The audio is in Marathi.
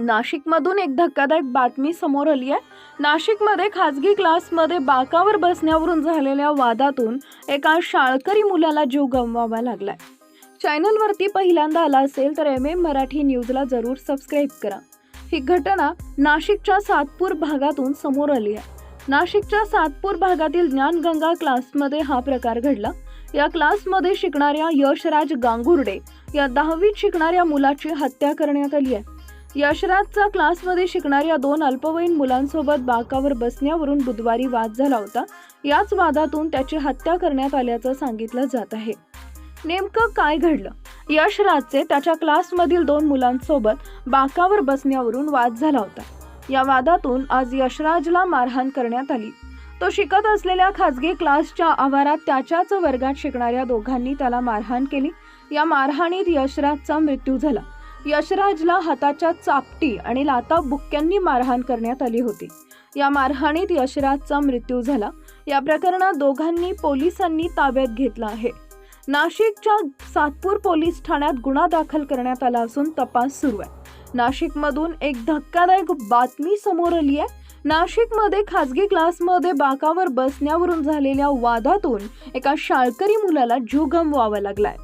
नाशिकमधून एक धक्कादायक बातमी समोर आली आहे. नाशिकमध्ये खाजगी क्लासमध्ये बाकावर बसण्यावरून झालेल्या वादातून एका शाळकरी मुलाला जीव गमवावा लागलाय. चॅनलवरती पहिल्यांदा आला असेल तर एम एम मराठी न्यूजला जरूर सबस्क्राईब करा. ही घटना नाशिकच्या सातपूर भागातून समोर आली आहे. नाशिकच्या सातपूर भागातील ज्ञानगंगा क्लासमध्ये हा प्रकार घडला. या क्लासमध्ये शिकणाऱ्या यशराज गांगुर्डे या दहावीत शिकणाऱ्या मुलाची हत्या करण्यात आली आहे. यशराजचा क्लासमध्ये शिकणाऱ्या दोन अल्पवयीन मुलांसोबत बाकावर बसण्यावरून बुधवारी वाद झाला होता. याच वादातून त्याची हत्या करण्यात आल्याचं सांगितलं जात आहे. नेमकं काय घडलं? यशराजचे त्याच्या क्लासमधील दोन मुलांसोबत बाकावर बसण्यावरून वाद झाला होता. या वादातून आज यशराजला मारहाण करण्यात आली. तो शिकत असलेल्या खासगी क्लासच्या आवारात त्याच्याच वर्गात शिकणाऱ्या दोघांनी त्याला मारहाण केली. या मारहाणीत यशराजचा मृत्यू झाला. यशराजला हाताच्या चापटी आणि लाता बुक्क्यांनी मारहाण करण्यात आली होती. या मारहाणीत यशराजचा मृत्यू झाला. या प्रकरणात दोघांनी पोलिसांनी ताब्यात घेतला आहे. नाशिकच्या सातपूर पोलीस ठाण्यात गुन्हा दाखल करण्यात आला असून तपास सुरू आहे. नाशिकमधून एक धक्कादायक बातमी समोर आली आहे. नाशिकमध्ये खासगी क्लासमध्ये बाकावर बसण्यावरून झालेल्या वादातून एका शाळकरी मुलाला जीव गमवावा लागलाय.